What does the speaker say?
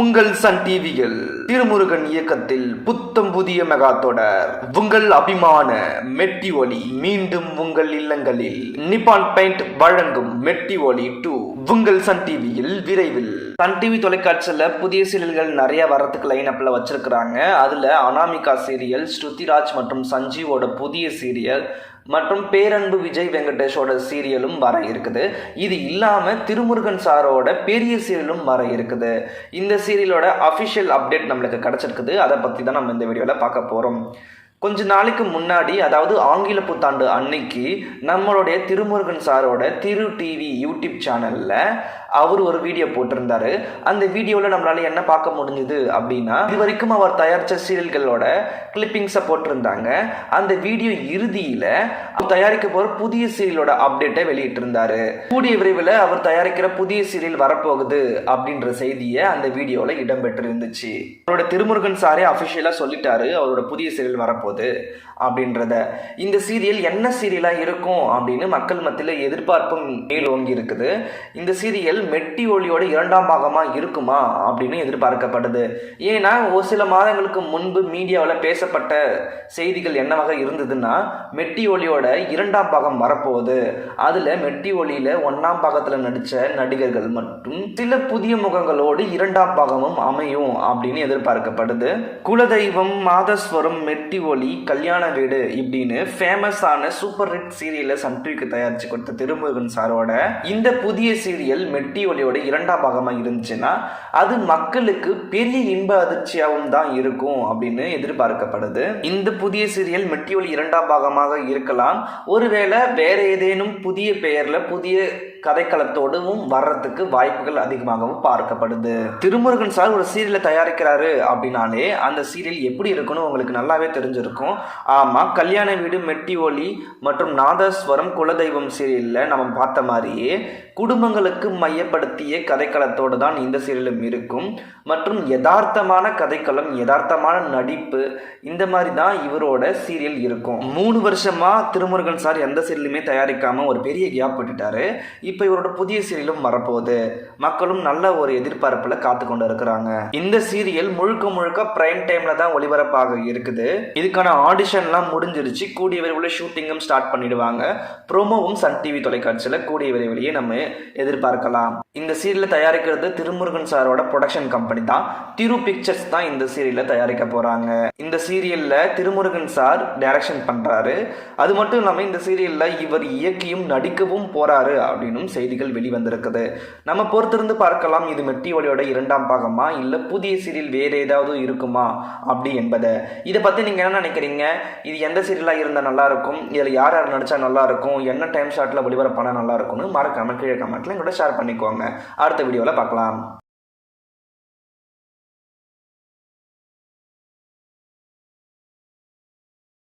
உங்கள் சன் டிவியில் திருமுருகன் இயக்கத்தில் புத்தம் புதிய மெகா தொடர். உங்கள் அபிமான மெட்டி ஒலி மீண்டும் உங்கள் இல்லங்களில். நிப்பான் பெயிண்ட் வழங்கும் மெட்டி ஒலி டூ. உங்கள் சன் டிவியில் விரைவில். சன் டிவி தொலைக்காட்சியில் புதிய சீரியல்கள் நிறைய வரத்துக்கு லைன் அப்பில் வச்சிருக்கிறாங்க. அதில் அனாமிகா சீரியல் ஸ்ருதிராஜ் மற்றும் சஞ்சீவோட புதிய சீரியல் மற்றும் பேரன்பு விஜய் வெங்கடேஷோட சீரியலும் வர இருக்குது. இது இல்லாமல் திருமுருகன் சாரோட பெரிய சீரியலும் வர இருக்குது. இந்த சீரியலோட அஃபிஷியல் அப்டேட் நம்மளுக்கு கிடச்சிருக்குது. அதை பற்றி தான் நம்ம இந்த வீடியோவில் பார்க்க போகிறோம் கொஞ்ச நாளைக்கு முன்னாடி அதாவது ஆங்கில புத்தாண்டு அன்னைக்கு நம்மளுடைய திருமுருகன் சாரோட திரு டிவி யூடியூப் சேனலில் அவர் ஒரு வீடியோ போட்டிருந்தாரு. அந்த வீடியோவில் நம்மளால என்ன பார்க்க முடிஞ்சுது அப்படின்னா இது வரைக்கும் அவர் தயாரித்த சீரியல்களோட கிளிப்பிங்ஸை போட்டிருந்தாங்க. அந்த வீடியோ இறுதியில் அவர் தயாரிக்க போகிற புதிய சீரியலோட அப்டேட்டை வெளியிட்டிருந்தாரு. கூடிய விரைவில் அவர் தயாரிக்கிற புதிய சீரியல் வரப்போகுது அப்படின்ற செய்தியை அந்த வீடியோவில் இடம்பெற்றிருந்துச்சு. அவரோட திருமுருகன் சாரே அஃபிஷியலாக சொல்லிட்டாரு அவரோட புதிய சீரியல் வரப்போகுது போகுது அப்படின்றத. இந்த சீரியல் என்ன சீரியலாக இருக்கும் அப்படின்னு மக்கள் மத்தியில் எதிர்பார்ப்பும் மேலோங்கி இருக்குது. இந்த சீரியல் மெட்டி ஒளியோட இரண்டாம் பாகமாக இருக்குமா அப்படின்னு எதிர்பார்க்கப்படுது. ஏன்னா ஒரு சில மாதங்களுக்கு முன்பு மீடியாவில் பேசப்பட்ட செய்திகள் என்னவாக இருந்ததுன்னா மெட்டி ஒளியோட இரண்டாம் பாகம் வரப்போகுது. அதில் மெட்டி ஒளியில் ஒன்றாம் பாகத்தில் நடித்த நடிகர்கள் மற்றும் சில புதிய முகங்களோடு இரண்டாம் பாகமும் அமையும் அப்படின்னு எதிர்பார்க்கப்படுது. குலதெய்வம் மாதஸ்வரம் மெட்டி ஒளி கல்யாண வீடு இப்படின்னு ஃபேமஸான சூப்பர் ஹிட் சீரியலை சன் டிவிக்கு தயாரித்து கொடுத்த திருமுருகன் சாரோட இந்த புதிய சீரியல் மெட்டி ஒளியோட இரண்டாம் பாகமாக இருந்துச்சுன்னா அது மக்களுக்கு பெரிய இன்ப அதிர்ச்சியாகவும் தான் இருக்கும் அப்படின்னு எதிர்பார்க்கப்படுது. இந்த புதிய சீரியல் மெட்டி ஒளி இரண்டாம் பாகமாக இருக்கலாம். ஒருவேளை வேற ஏதேனும் புதிய பெயர்ல புதிய கதைக்களத்தோடவும் வர்றதுக்கு வாய்ப்புகள் அதிகமாகவும் பார்க்கப்படுது. திருமுருகன் சார் ஒரு சீரியலை தயாரிக்கிறாரு அப்படின்னாலே அந்த சீரியல் எப்படி இருக்குன்னு உங்களுக்கு நல்லாவே தெரிஞ்சிருக்கும். ஆமாம் கல்யாண வீடு மெட்டி ஒலி மற்றும் நாதஸ்வரம் குலதெய்வம் சீரியலில் நம்ம பார்த்த மாதிரியே குடும்பங்களுக்கு மையப்படுத்திய கதைக்களத்தோடு தான் இந்த சீரியலும் இருக்கும். மற்றும் யதார்த்தமான கதைக்களம் யதார்த்தமான நடிப்பு இந்த மாதிரி தான் இவரோட சீரியல் இருக்கும். மூணு வருஷமாக திருமுருகன் சார் எந்த சீரியலுமே தயாரிக்காமல் ஒரு பெரிய கேப் விட்டுட்டாரு. இப்போ இவரோட புதிய சீரியலும் வரப்போகுது. மக்களும் நல்ல ஒரு எதிர்பார்ப்பில் காத்து கொண்டு இருக்கிறாங்க. இந்த சீரியல் முழுக்க முழுக்க பிரைம் டைமில் தான் ஒளிபரப்பாக இருக்குது. இதுக்கான ஆடிஷன்லாம் முடிஞ்சிருச்சு. கூடிய விரைவில் ஷூட்டிங்கும் ஸ்டார்ட் பண்ணிடுவாங்க. ப்ரோமோவும் சன் டிவி தொலைக்காட்சியில் கூடிய விரைவிலேயே நம்ம எதிர்பார்க்கலாம். இந்த சீரியலை தயாரிக்கிறது திருமுருகன் சாரோட ப்ரொடக்ஷன் கம்பெனி தான். திரு பிக்சர்ஸ் தான் இந்த சீரியலை தயாரிக்க போறாங்க. இந்த சீரியல்ல திருமுருகன் சார் டைரக்ஷன் பண்றாரு. அது மட்டும் இல்லாமல் இந்த சீரியல்ல இவர் இயக்கியும் நடிக்கவும் போறாரு அப்படின்னும் செய்திகள் வெளிவந்திருக்குது. நம்ம பொறுத்திருந்து பார்க்கலாம் இது மெட்டி ஒளியோட இரண்டாம் பாகமா இல்ல புதிய சீரியல் வேற ஏதாவது இருக்குமா அப்படி என்பதை. இதை பத்தி நீங்க என்ன நினைக்கிறீங்க? இது எந்த சீரியலா இருந்தா நல்லா இருக்கும்? இதுல யார் யார் நடிச்சா நல்லா இருக்கும்? என்ன டைம் ஷாட்ல ஒளிபரப்பானா நல்லா இருக்கும்னு மறக்காம கீழே கமெண்ட்ல கூட ஷேர் பண்ணிக்கோங்க. அடுத்த வீடியோவில் பார்க்கலாம்.